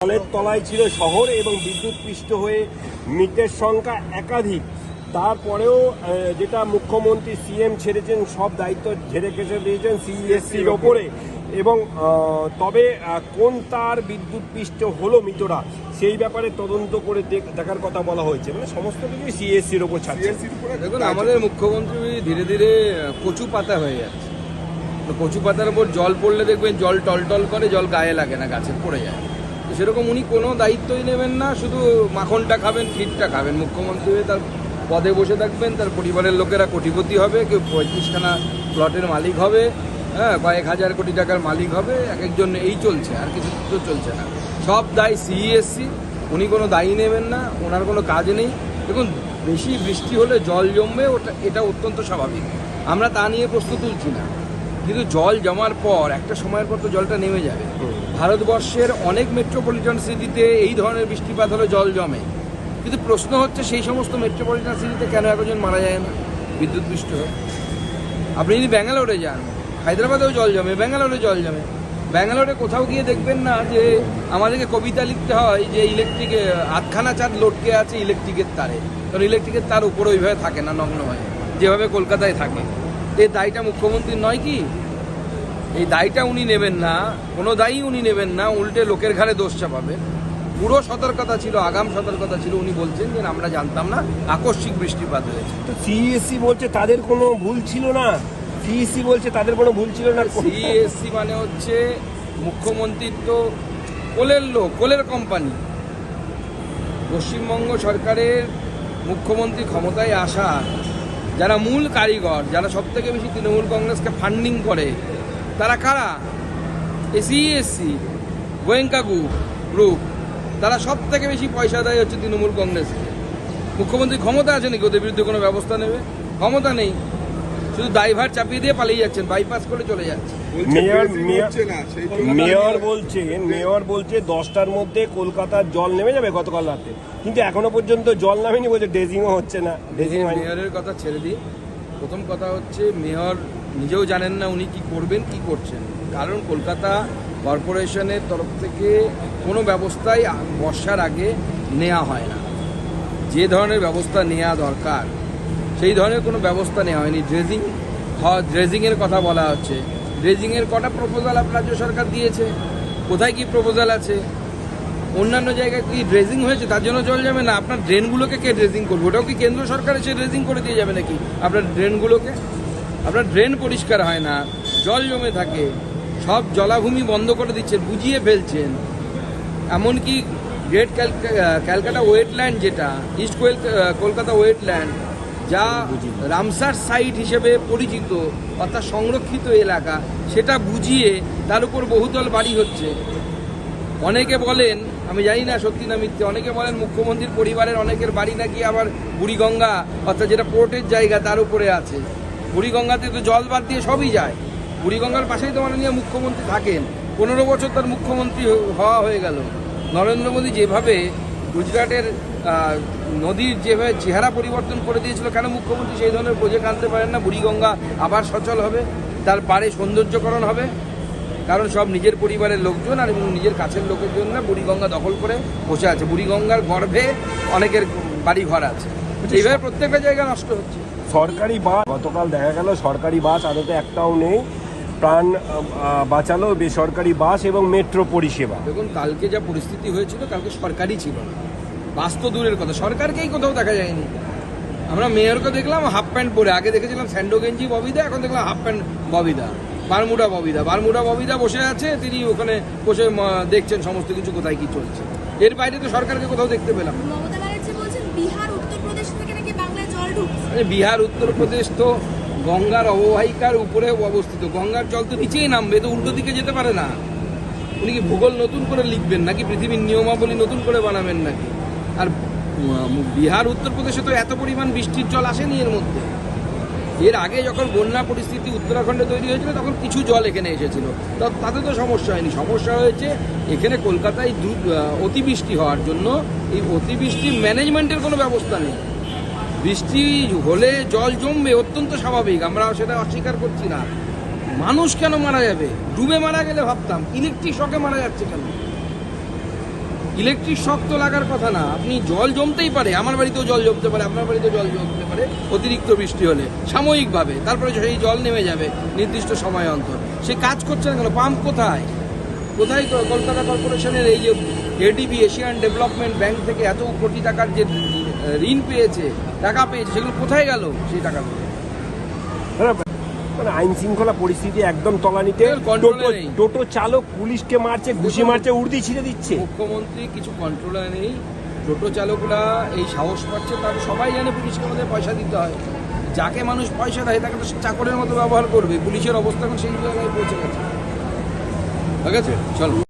জলের তলায় ছিল শহর এবং বিদ্যুৎ পৃষ্ঠ হয়ে মৃতের সংখ্যা একাধিক। তারপরেও যেটা মুখ্যমন্ত্রী সিএম ছেড়েছেন সব দায়িত্ব ঝেড়ে কেটে দিয়েছেন সিএসসির ওপরে। এবং তবে কোন তার বিদ্যুৎ পৃষ্ঠ হলো মৃতরা সেই ব্যাপারে তদন্ত করে দেখ- দেখার কথা বলা হয়েছে। মানে সমস্ত কিছুই সিএসসির ওপর ছাড়ছে। দেখুন আমাদের মুখ্যমন্ত্রী ধীরে ধীরে কচু পাতা হয়ে যাচ্ছে। তো কচু পাতার উপর জল পড়লে দেখবেন জল টলটল করে জল গায়ে লাগে না গাছে পড়ে যায়। সেরকম উনি কোনো দায়িত্বই নেবেন না, শুধু মাখনটা খাবেন ক্ষীরটা খাবেন। মুখ্যমন্ত্রী হয়ে তার পদে বসে থাকবেন, তার পরিবারের লোকেরা কোটিপতি হবে, কেউ পঁয়ত্রিশখানা প্লটের মালিক হবে হ্যাঁ কয়েক হাজার কোটি টাকার মালিক হবে, এক একজন এই চলছে, আর কিছু তো চলছে না। সব দায় সিইএসসি উনি কোনো দায়ী নেবেন না, ওনার কোনো কাজ নেই। দেখুন, বেশি বৃষ্টি হলে জল জমবে, ওটা, এটা অত্যন্ত স্বাভাবিক। আমরা তা নিয়ে প্রশ্ন তুলছি না। কিন্তু জল জমার পর একটা সময়ের পর তো জলটা নেমে যাবে ভারতবর্ষের অনেক মেট্রোপলিটন সিটিতে এই ধরনের বৃষ্টিপাত হলে জল জমে। কিন্তু প্রশ্ন হচ্ছে সেই সমস্ত মেট্রোপলিটন সিটিতে কেন একজন মারা যায় না? বিদ্যুৎ বৃষ্টি আপনি যদি ব্যাঙ্গালোরে যান হায়দ্রাবাদেও জল জমে ব্যাঙ্গালোরে জল জমে। ব্যাঙ্গালোরে কোথাও গিয়ে দেখবেন না যে আমাদেরকে কবিতা লিখতে হয় যে ইলেকট্রিক আটখানা চাঁদ লটকে আছে ইলেকট্রিকের তারে। কারণ ইলেকট্রিকের তার উপরে ওইভাবে থাকে না নগ্ন হয়। যেভাবে কলকাতায় থাকে। এই দায়টা মুখ্যমন্ত্রীর নয় কি? এই দায়টা উনি নেবেন না কোনো দায়ী উনি নেবেন না উল্টে লোকের ঘাড়ে দোষ চাপাবে। পুরো সতর্কতা ছিল আগাম সতর্কতা ছিল উনি বলছেন যে আমরা জানতাম না আকস্মিক বৃষ্টিপাত হয়েছে। তো সিএসসি বলছে তাদের কোনো ভুল ছিল না? সিএসসি বলছে তাদের কোনো ভুল ছিল না? সিএসসি মানে হচ্ছে মুখ্যমন্ত্রীর তো কোলের লোক কোলের কোম্পানি। পশ্চিমবঙ্গ সরকারের মুখ্যমন্ত্রী ক্ষমতায় আসা যারা মূল কারিগর, যারা সব থেকে বেশি তৃণমূল কংগ্রেসকে ফান্ডিং করে, তারা কারা? এসিএসসি গোয়েঙ্কা গ্রুপ গ্রুপ তারা সব থেকে বেশি পয়সা দেয় হচ্ছে তৃণমূল কংগ্রেসকে। মুখ্যমন্ত্রী ক্ষমতা আছে নাকি? ওদের বিরুদ্ধে কোনো ব্যবস্থা নেবে? ক্ষমতা নেই। শুধু দায়ভার চাপিয়ে দিয়ে পালিয়ে যাচ্ছেন বাইপাস করে চলে যাচ্ছে মেয়র মেয়র মেয়র বলছে মেয়র বলছে দশটার মধ্যে কলকাতার জল নেমে যাবে গতকাল রাতে। কিন্তু এখনও পর্যন্ত জল নামেনি বলছে ড্রেজিংও হচ্ছে না ড্রেজিং মেয়রের কথা ছেড়ে দিই। প্রথম কথা হচ্ছে মেয়র নিজেও জানেন না উনি কি করবেন কি করছেন। কারণ কলকাতা কর্পোরেশনের তরফ থেকে কোনো ব্যবস্থাই বর্ষার আগে নেওয়া হয় না। যে ধরনের ব্যবস্থা নেওয়া দরকার সেই ধরনের কোনো ব্যবস্থা নেওয়া হয়নি। ড্রেজিং ড্রেজিংয়ের কথা বলা হচ্ছে। ড্রেজিংয়ের কটা প্রপোজাল রাজ্য সরকার দিয়েছে? কোথায় কি প্রপোজাল আছে? অন্যান্য জায়গায় কি ড্রেজিং হয়েছে? তার জন্য জল যাবে না? আপনার ড্রেনগুলোকে কে ড্রেজিং করবে? ওটাও কি কেন্দ্র সরকার এসে ড্রেজিং করে দিয়ে যাবে নাকি? আপনার ড্রেনগুলোকে আপনার ড্রেন পরিষ্কার হয় না। জল জমে থাকে। সব জলাভূমি বন্ধ করে দিচ্ছেন বুঝিয়ে ফেলছেন। এমনকি গ্রেট ক্যালকাটা ওয়েটল্যান্ড যেটা ইস্ট কলকাতা ওয়েটল্যান্ড যা রামসার সাইট হিসেবে পরিচিত, অর্থাৎ সংরক্ষিত এলাকা, সেটা বুঝিয়ে তার উপর বহুতল বাড়ি হচ্ছে। অনেকে বলেন, আমি জানি না সত্যি না মিথ্যে, অনেকে বলেন মুখ্যমন্ত্রীর পরিবারের অনেকের বাড়ি নাকি আবার বুড়িগঙ্গা, অর্থাৎ যেটা পোর্টের জায়গা তার উপরে আছে। বুড়িগঙ্গাতে তো জল বাদ দিয়ে সবই যায়। বুড়িগঙ্গার পাশেই তো মাননীয় মুখ্যমন্ত্রী থাকেন। পনেরো বছর তার মুখ্যমন্ত্রী হওয়া হয়ে গেল। নরেন্দ্র মোদী যেভাবে গুজরাটের নদীর যেভাবে চেহারা পরিবর্তন করে দিয়েছিল কেন মুখ্যমন্ত্রী সেই ধরনের প্রজেক্ট আনতে পারেন না? বুড়িগঙ্গা আবার সচল হবে তার পারে সৌন্দর্যকরণ হবে কারণ সব নিজের পরিবারের লোকজন আর এবং নিজের কাছের লোকের জন্য বুড়িগঙ্গা দখল করে বসে আছে। বুড়িগঙ্গার গর্ভে অনেকের বাড়ি ঘর আছে এইভাবে প্রত্যেকটা জায়গা নষ্ট হচ্ছে। সরকারি বাস গতকাল দেখা গেল সরকারি বাস আদতে একটাও নেই। প্রাণ বাঁচালো বেসরকারি বাস এবং মেট্রো পরিষেবা। দেখুন কালকে যা পরিস্থিতি হয়েছিল কালকে সরকারই ছিল না। বাস তো দূরের কথা সরকারকেই কোথাও দেখা যায়নি। আমরা মেয়রকে দেখলাম হাফ প্যান্ট পরে আগে দেখেছিলাম স্যান্ডো গেঞ্জি ববিদা এখন দেখলাম হাফ প্যান্ট ববিদা বারমুডা ববিদা। বারমুডা ববিদা বসে আছে তিনি ওখানে বসে দেখছেন সমস্ত কিছু কোথায় কি চলছে। এর বাইরে তো সরকারকে কোথাও দেখতে পেলাম না। মমতা ব্যানার্জি বলছেন বিহার উত্তরপ্রদেশ থেকে নাকি বাংলায় জল ঢুকছে। আরে বিহার উত্তরপ্রদেশ তো গঙ্গার অববাহিকার উপরে অবস্থিত। গঙ্গার জল তো নিচেই নামবে, তো উল্টো দিকে যেতে পারে না। উনি কি ভূগোল নতুন করে লিখবেন নাকি পৃথিবীর নিয়মাবলী নতুন করে বানাবেন নাকি? আর বিহার, উত্তরপ্রদেশে তো এত পরিমাণ বৃষ্টির জল আসেনি এর মধ্যে। এর আগে যখন বন্যা পরিস্থিতি উত্তরাখণ্ডে তৈরি হয়েছিল, তখন কিছু জল এখানে এসেছিল। তাতে তো সমস্যা হয়নি। সমস্যা হয়েছে এখানে কলকাতায় অতিবৃষ্টি হওয়ার জন্য। এই অতিবৃষ্টির ম্যানেজমেন্টের কোনো ব্যবস্থা নেই। বৃষ্টি হলে জল জমবে অত্যন্ত স্বাভাবিক, আমরা সেটা অস্বীকার করছি না। মানুষ কেন মারা যাবে? ডুবে মারা গেলে ভাবতাম ইলেকট্রিক শকে মারা যাচ্ছে কেন? ইলেকট্রিক শক তো লাগার কথা না, আপনি জল জমতেই পারে, আমার বাড়িতেও জল জমতে পারে, আপনার বাড়িতেও জল জমতে পারে, অতিরিক্ত বৃষ্টি হলে, সাময়িকভাবে, তারপরে সেই জল নেমে যাবে নির্দিষ্ট সময় অন্তর। সে কাজ করছে না কেন? পাম্প কোথায়? কোথায় কলকাতা কর্পোরেশনের এই যে এডিবি এশিয়ান ডেভেলপমেন্ট ব্যাংক থেকে এত কোটি টাকার যে ঋণ পেয়েছে টাকা পেয়েছে সেগুলো কোথায় গেল সেই টাকাগুলো? মানে আইন শৃঙ্খলা পরিস্থিতি একদম তলানিতে। টোটো চালক পুলিশকে মারছে ঘুষি মারছে উর্দি ছিঁড়ে দিচ্ছে। মুখ্যমন্ত্রী কিছু কন্ট্রোলার নেই। টোটো চালকরা এই সাহস পাচ্ছে তার সবাই জানে পুলিশকে আমাদের পয়সা দিতে হয়। যাকে মানুষ পয়সা দেয় তাকে তো চাকরের মতো ব্যবহার করবে। পুলিশের অবস্থা এখন সেই জায়গায় পৌঁছে গেছে। ঠিক আছে? চলো।